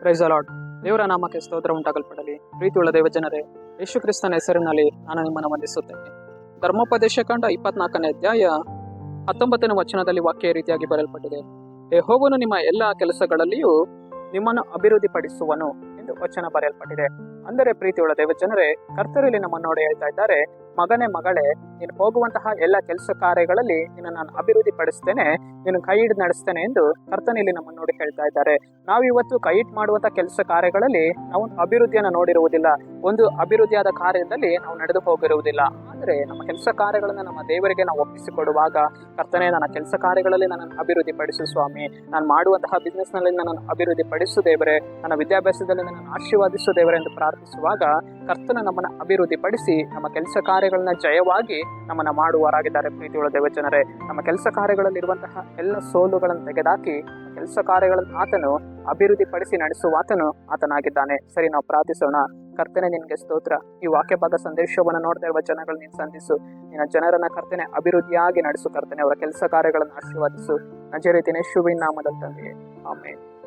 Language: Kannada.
ಪ್ರೈಸ್ ಅಲಾಡ್ ದೇವರ ನಾಮಕ್ಕೆ ಸ್ತೋತ್ರ ಉಂಟಾಗಲ್ಪಡಲಿ. ಪ್ರೀತಿಯುಳ್ಳ ದೇವಜನರೇ ಯೇಸು ಕ್ರಿಸ್ತನ ಹೆಸರಿನಲ್ಲಿ ನಾನು ನಿಮ್ಮನ್ನು ವಂದಿಸುತ್ತೇನೆ. ಧರ್ಮೋಪದೇಶ ಕಂಡ ಇಪ್ಪತ್ನಾಲ್ಕನೇ ಅಧ್ಯಾಯ ಹತ್ತೊಂಬತ್ತನೇ ವಚನದಲ್ಲಿ ವಾಕ್ಯ ರೀತಿಯಾಗಿ ಬರೆಯಲ್ಪಟ್ಟಿದೆ. ಯೆಹೋವನು ನಿಮ್ಮ ಎಲ್ಲ ಕೆಲಸಗಳಲ್ಲಿಯೂ ನಿಮ್ಮನ್ನು ಅಭಿವೃದ್ಧಿಪಡಿಸುವನು ಎಂದು ವಚನ ಬರೆಯಲ್ಪಟ್ಟಿದೆ. ಅಂದರೆ ಪ್ರೀತಿಯುಳ್ಳ ದೇವಜನರೇ ಕರ್ತರಲ್ಲಿ ನಮ್ಮನ್ನು ಹೇಳ್ತಾ ಇದ್ದಾರೆ. ಮಗನೇ ಮಗಳೇ, ನೀನು ಹೋಗುವಂತಹ ಎಲ್ಲ ಕೆಲಸ ಕಾರ್ಯಗಳಲ್ಲಿ ನಿನ್ನ ನಾನು ಅಭಿವೃದ್ಧಿ ಪಡಿಸ್ತೇನೆ ನೀನು ಕೈ ಹಿಡಿದು ನಡೆಸ್ತೇನೆ ಎಂದು ಕರ್ತನಲ್ಲಿ ನಮ್ಮನ್ನು ನೋಡಿ ಹೇಳ್ತಾ ಇದ್ದಾರೆ. ನಾವು ಇವತ್ತು ಕೈ ಇಟ್ಟು ಮಾಡುವಂತಹ ಕೆಲಸ ಕಾರ್ಯಗಳಲ್ಲಿ ನಾವು ಅಭಿವೃದ್ಧಿಯನ್ನು ನೋಡಿರುವುದಿಲ್ಲ. ಒಂದು ಅಭಿವೃದ್ಧಿಯಾದ ಕಾರ್ಯದಲ್ಲಿ ನಾವು ನಡೆದು ಹೋಗಿರುವುದಿಲ್ಲ. ಆದರೆ ನಮ್ಮ ಕೆಲಸ ಕಾರ್ಯಗಳನ್ನು ನಮ್ಮ ದೇವರಿಗೆ ನಾವು ಒಪ್ಪಿಸಿಕೊಡುವಾಗ ಕರ್ತನೆ, ನನ್ನ ಕೆಲಸ ಕಾರ್ಯಗಳಲ್ಲಿ ನನ್ನನ್ನು ಅಭಿವೃದ್ಧಿ ಪಡಿಸು ಸ್ವಾಮಿ. ನಾನು ಮಾಡುವಂತಹ ಬಿಸ್ನೆಸ್ನಲ್ಲಿ ನನ್ನನ್ನು ಅಭಿವೃದ್ಧಿ ಪಡಿಸು ದೇವರೇ. ನನ್ನ ವಿದ್ಯಾಭ್ಯಾಸದಲ್ಲಿ ನನ್ನನ್ನು ಆಶೀರ್ವಾದಿಸು ದೇವರೇ ಎಂದು ಪ್ರಾರ್ಥಿಸುವಾಗ ಕರ್ತನ ನಮ್ಮನ್ನು ಅಭಿವೃದ್ಧಿ ಪಡಿಸಿ ನಮ್ಮ ಕೆಲಸ ಕಾರ್ಯಗಳನ್ನ ಜಯವಾಗಿ ನಮ್ಮನ್ನು ಮಾಡುವರಾಗಿದ್ದಾರೆ ಪ್ರೀತಿಯುಳ್ಳ ದೇವಜನರೇ. ನಮ್ಮ ಕೆಲಸ ಕಾರ್ಯಗಳಲ್ಲಿರುವಂತಹ ಎಲ್ಲ ಸೋಲುಗಳನ್ನು ತೆಗೆದಾಕಿ ಕೆಲಸ ಕಾರ್ಯಗಳನ್ನು ಆತನು ಅಭಿವೃದ್ಧಿಪಡಿಸಿ ನಡೆಸುವ ಆತನು ಆತನಾಗಿದ್ದಾನೆ. ಸರಿ, ನಾವು ಪ್ರಾರ್ಥಿಸೋಣ. ಕರ್ತನೆ ನಿನಗೆ ಸ್ತೋತ್ರ. ಈ ವಾಕ್ಯ ಭಾಗ ಸಂದೇಶವನ್ನು ನೋಡ್ತಾ ಇರುವ ಜನಗಳು ನೀನು ಸಂಧಿಸು. ನಿನ್ನ ಜನರನ್ನ ಕರ್ತನೆ ಅಭಿವೃದ್ಧಿಯಾಗಿ ನಡೆಸು ಕರ್ತನೆ. ಅವರ ಕೆಲಸ ಕಾರ್ಯಗಳನ್ನು ಆಶೀರ್ವಾದಿಸು. ಅಜೇ ರೀತಿನೇ ಶುಭಿನ್ ತಂದೆ ಆಮೇಲೆ